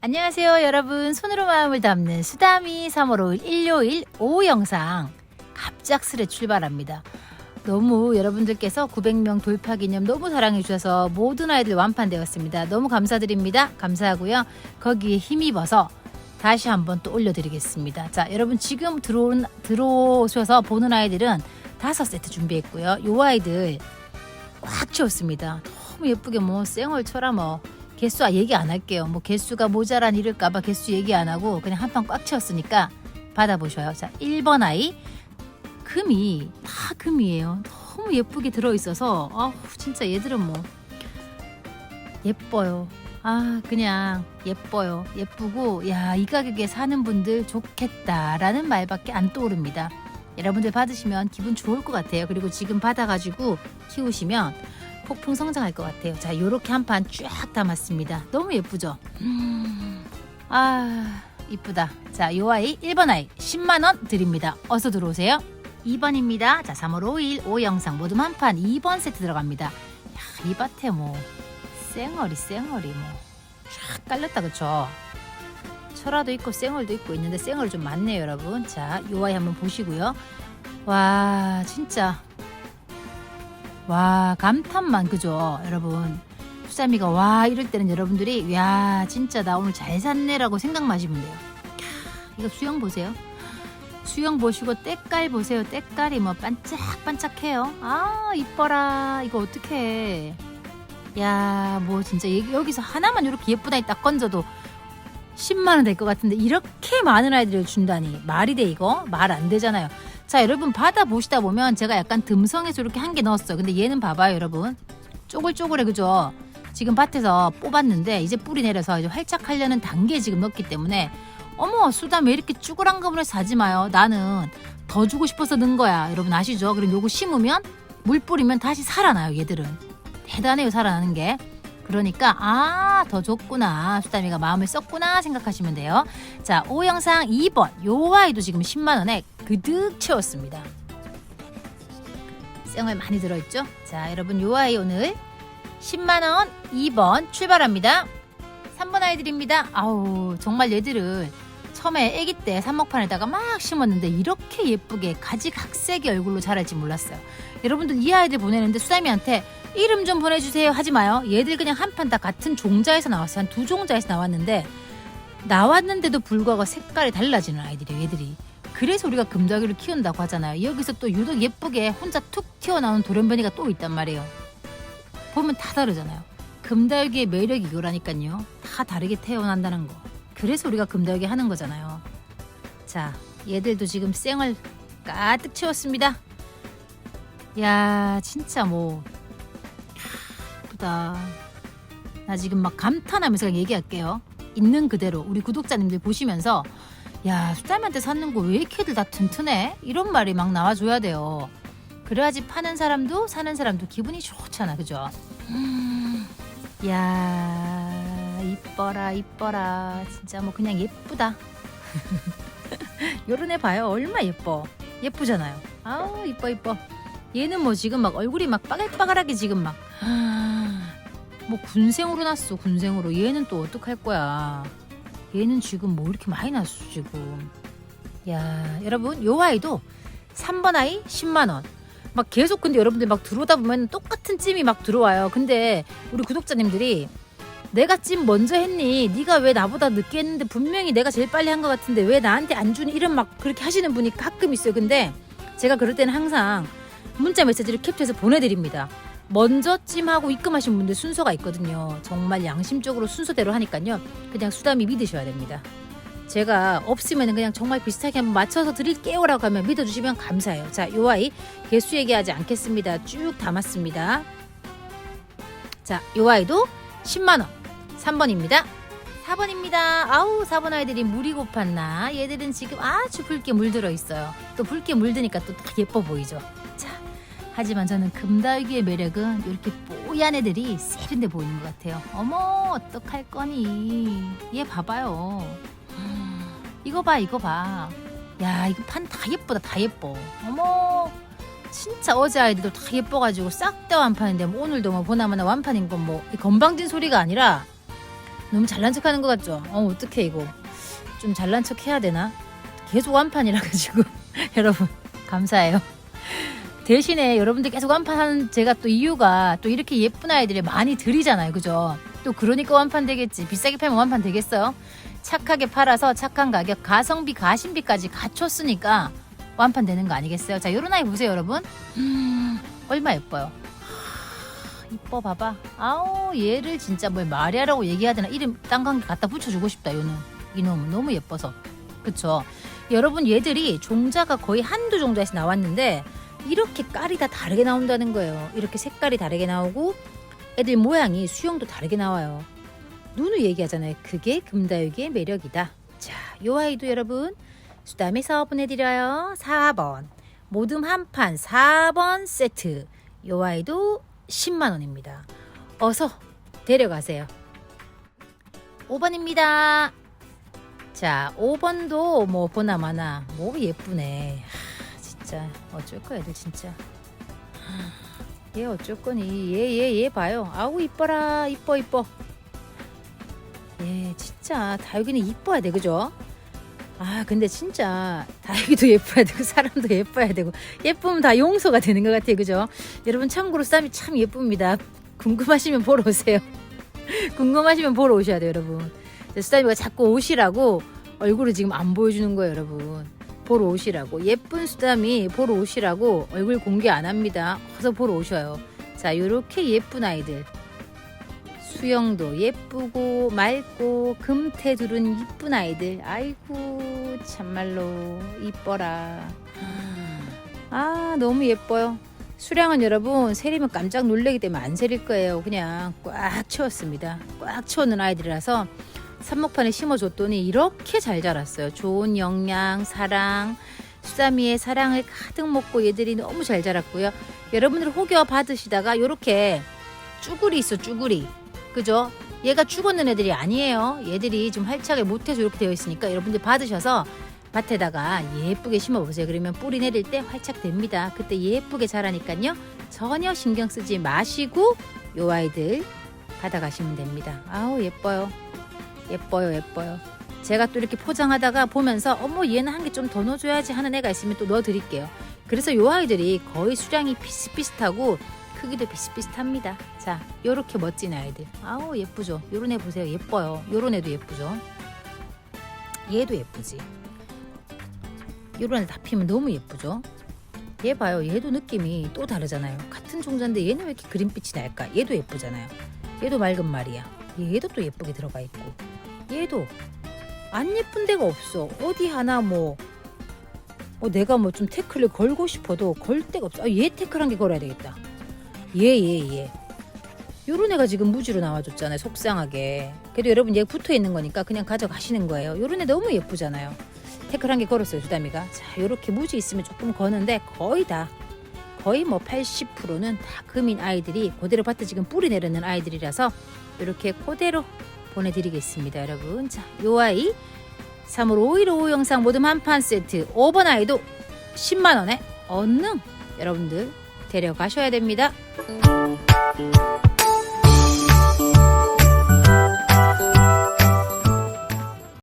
안녕하세요 여러분. 손으로 마음을 담는 수다미 3월 5일 일요일 오후 영상. 갑작스레 출발합니다. 너무 여러분들께서 900명 돌파 기념 너무 사랑해 주셔서 모든 아이들 완판되었습니다. 너무 감사드립니다. 감사하고요. 거기에 힘입어서 다시 한번 또 올려드리겠습니다. 자 여러분 지금 들어온 들어오셔서 보는 아이들은 다섯 세트 준비했고요 요 아이들 꽉 채웠습니다 너무 예쁘게 뭐 쌩얼쳐라 뭐 개수 아 얘기 안 할게요. 뭐 개수가 모자란 이럴까봐 개수 얘기 안 하고 그냥 한 판 꽉 채웠으니까 받아보셔요. 자, 1번 아이 금이 다 금이에요. 너무 예쁘게 들어있어서 아 진짜 얘들은 뭐 예뻐요. 아 그냥 예뻐요. 예쁘고 야 이 가격에 사는 분들 좋겠다라는 말밖에 안 떠오릅니다. 여러분들 받으시면 기분 좋을 것 같아요. 그리고 지금 받아가지고 키우시면 폭풍 성장할 것 같아요. 자, 요렇게 한 판 쫙 담았습니다. 너무 예쁘죠? 음, 아, 이쁘다. 자, 요 아이 1번 아이 10만 원 드립니다. 어서 들어오세요. 2번입니다. 자, 3월 5일 5 영상 모두 한 판 2번 세트 들어갑니다. 야, 이 밭에 뭐 쌩얼이 쌩얼이 뭐 쫙 깔렸다 그쵸? 철화도 있고 쌩얼도 있고 있는데 쌩얼 좀 많네요, 여러분. 자, 요 아이 한번 보시고요. 와, 진짜. 와 감탄만 그죠? 여러분. 수삼이가 와 이럴 때는 여러분들이 야 진짜 나 오늘 잘 샀네라고 생각만 하시면 돼요. 캬, 이거 수영 보세요. 수영 보시고 때깔 보세요. 때깔이 뭐 반짝반짝해요. 아 이뻐라. 이거 어떡해. 야뭐 진짜 얘- 여기서 하나만 이렇게 예쁘다니 딱 건져도 10만 원 될 것 같은데 이렇게 많은 아이들을 준다니 말이 돼 이거? 말 안 되잖아요. 자 여러분 받아 보시다 보면 제가 약간 듬성해서 이렇게 한 개 넣었어요. 근데 얘는 봐봐요 여러분. 쪼글쪼글해 그죠? 지금 밭에서 뽑았는데 이제 뿌리 내려서 이제 활짝 하려는 단계에 지금 넣기 때문에 어머 수담 왜 이렇게 쭈글한 거을 사지 마요? 나는 더 주고 싶어서 넣은 거야. 여러분 아시죠? 그럼 요거 심으면 물 뿌리면 다시 살아나요 얘들은. 대단해요 살아나는 게 그러니까 아 더 줬구나 수담이가 마음을 썼구나 생각하시면 돼요 자, 오 영상 2번. 요 아이도 지금 10만 원에 그득 채웠습니다. 쌩얼 많이 들어있죠? 자, 여러분 요 아이 오늘 10만 원 2번 출발합니다. 3번 아이들입니다. 아우, 정말 얘들을 처음에 아기 때 삽목판에다가 막 심었는데 이렇게 예쁘게 가지각색의 얼굴로 자랄지 몰랐어요. 여러분들 이 아이들 보내는데 수담이한테 이름 좀 보내주세요 하지 마요. 얘들 그냥 한 판 다 같은 종자에서 나왔어요. 한 두 종자에서 나왔는데 나왔는데도 불구하고 색깔이 달라지는 아이들이에요, 얘들이. 그래서 우리가 금자기를 키운다고 하잖아요. 여기서 또 유독 예쁘게 혼자 툭 튀어나온 돌연변이가 또 있단 말이에요. 보면 다 다르잖아요. 금달기의 매력이 이거라니까요. 다 다르게 태어난다는 거. 그래서 우리가 금달기 하는 거잖아요. 자, 얘들도 지금 쌩을 가득 채웠습니다. 야, 진짜 뭐 예쁘다. 나 지금 막 감탄하면서 그냥 얘기할게요. 있는 그대로 우리 구독자님들 보시면서 야 수담한테 샀는 거 왜 이렇게들 다 튼튼해? 이런 말이 막 나와줘야 돼요. 그래야지 파는 사람도 사는 사람도 기분이 좋잖아, 그죠? 음, 야 이뻐라 이뻐라 진짜 뭐 그냥 예쁘다. 요런 애 봐요, 얼마 예뻐. 예쁘잖아요. 아우 이뻐 이뻐. 얘는 뭐 지금 막 얼굴이 막 빠글빠글하게 지금 막. 뭐 군생으로 났어 군생으로 얘는 또 어떡할 거야 얘는 지금 뭐 이렇게 많이 났어 지금 야 여러분 요 아이도 3번 아이 10만원 막 계속 근데 여러분들 막 들어오다 보면 똑같은 찜이 막 들어와요 근데 우리 구독자님들이 내가 찜 먼저 했니 네가 왜 나보다 늦게 했는데 분명히 내가 제일 빨리 한 것 같은데 왜 나한테 안 주니 이런 막 그렇게 하시는 분이 가끔 있어요 근데 제가 그럴 때는 항상 문자 메시지를 캡처해서 보내드립니다 먼저 찜하고 입금하신 분들 순서가 있거든요. 정말 양심적으로 순서대로 하니까요. 그냥 수담이 믿으셔야 됩니다. 제가 없으면 그냥 정말 비슷하게 한번 맞춰서 드릴게요라고 하면 믿어주시면 감사해요. 자, 요 아이 개수 얘기하지 않겠습니다. 쭉 담았습니다. 자, 요 아이도 10만 원. 3번입니다. 4번입니다. 아우, 4번 아이들이 물이 고팠나? 얘들은 지금 아주 붉게 물들어 있어요. 또 붉게 물드니까 또더 예뻐 보이죠. 자, 하지만 저는 금달기의 매력은 이렇게 뽀얀 애들이 세련돼 보이는 것 같아요. 어머, 어떡할 거니? 얘 봐봐요. 이거 봐, 이거 봐. 야, 이거 판 다 예쁘다, 다 예뻐. 어머, 진짜 어제 아이들도 다 예뻐가지고 싹 다 완판인데 뭐 오늘도 뭐 보나마나 완판인 건 뭐 건방진 소리가 아니라 너무 잘난 척하는 것 같죠? 어 어떡해 이거 좀 잘난 척 해야 되나? 계속 완판이라 가지고 여러분 감사해요. 대신에 여러분들 계속 완판하는 제가 또 이유가 또 이렇게 예쁜 아이들이 많이 들이잖아요, 그죠? 또 그러니까 완판 되겠지. 비싸게 팔면 완판 되겠어요? 착하게 팔아서 착한 가격, 가성비, 가심비까지 갖췄으니까 완판 되는 거 아니겠어요? 자, 요런 아이 보세요, 여러분. 음, 얼마 예뻐요. 하, 이뻐 봐봐. 아우 얘를 진짜 뭐 마리아라고 얘기해야 되나? 이름 딴관계 갖다 붙여주고 싶다 요는 이놈은 너무 예뻐서. 그쵸? 여러분 얘들이 종자가 거의 한두 종자에서 나왔는데 이렇게 깔이 다 다르게 나온다는 거예요. 이렇게 색깔이 다르게 나오고 애들 모양이 수영도 다르게 나와요. 누누 얘기하잖아요. 그게 금다육의 매력이다. 자 요 아이도 여러분 수담에서 보내드려요. 4번. 모듬 한 판 4번 세트. 요 아이도 10만 원입니다. 어서 데려가세요. 5번입니다. 자, 5번도 뭐 보나마나 뭐 예쁘네. 하, 진짜 어쩔 거야, 애들 진짜. 하, 얘 어쩔 거니? 얘 얘 얘 봐요. 아우 이뻐라, 이뻐 이뻐. 얘 진짜 다육이는 이뻐야 돼, 그죠? 아 근데 진짜 다육이도 예뻐야 되고 사람도 예뻐야 되고 예쁘면 다 용서가 되는 것 같아요. 그죠? 여러분 참고로 쌈이 참 예쁩니다. 궁금하시면 보러 오세요. 궁금하시면 보러 오셔야 돼요 여러분. 수담이가 자꾸 오시라고 얼굴을 지금 안 보여주는 거예요 여러분. 보러 오시라고. 예쁜 수담이 보러 오시라고 얼굴 공개 안 합니다. 어서 보러 오셔요. 자 요렇게 예쁜 아이들 수영도 예쁘고 맑고 금태 두른 이쁜 아이들. 아이고 참말로 이뻐라. 아 너무 예뻐요. 수량은 여러분 세리면 깜짝 놀래기 때문에 안 세릴 거예요. 그냥 꽉 채웠습니다. 꽉 채우는 아이들이라서 삽목판에 심어줬더니 이렇게 잘 자랐어요. 좋은 영양 사랑 수사미의 사랑을 가득 먹고 얘들이 너무 잘 자랐고요. 여러분들 혹여 받으시다가 이렇게 쭈구리 있어 쭈구리 그죠? 얘가 죽었는 애들이 아니에요. 얘들이 좀 활착을 못해서 이렇게 되어 있으니까 여러분들 받으셔서 밭에다가 예쁘게 심어보세요. 그러면 뿌리 내릴 때 활착 됩니다. 그때 예쁘게 자라니까요. 전혀 신경 쓰지 마시고 요 아이들 받아가시면 됩니다. 아우 예뻐요. 예뻐요 예뻐요. 제가 또 이렇게 포장하다가 보면서 어머 얘는 한 개 좀 더 넣어줘야지 하는 애가 있으면 또 넣어드릴게요. 그래서 요 아이들이 거의 수량이 비슷비슷하고 크기도 비슷비슷합니다. 자, 요렇게 멋진 아이들. 아우, 예쁘죠? 요런 애 보세요. 예뻐요. 요런 애도 예쁘죠? 얘도 예쁘지? 요런 애 다 피면 너무 예쁘죠? 얘 봐요. 얘도 느낌이 또 다르잖아요. 같은 종자인데 얘는 왜 이렇게 그린빛이 날까? 얘도 예쁘잖아요. 얘도 맑은 말이야. 얘도 또 예쁘게 들어가 있고. 얘도 안 예쁜 데가 없어. 어디 하나 뭐, 어, 내가 뭐 좀 태클을 걸고 싶어도 걸 데가 없어. 아, 얘 태클 한 개 걸어야 되겠다. 예예 예, 예. 요런 애가 지금 무지로 나와줬잖아요 속상하게. 그래도 여러분 얘 붙어 있는 거니까 그냥 가져가시는 거예요. 요런 애 너무 예쁘잖아요. 태클 한 개 걸었어요 수담이가. 자 요렇게 무지 있으면 조금 거는데 거의 다 거의 뭐 80%는 다 금인 아이들이 그대로 밭에 지금 뿌리 내리는 아이들이라서 이렇게 그대로 보내드리겠습니다 여러분. 자 요 아이. 3월 5일 오후 영상 모듬 한판 세트. 5번 아이도 10만원에 얼른 여러분들 데려가셔야 됩니다.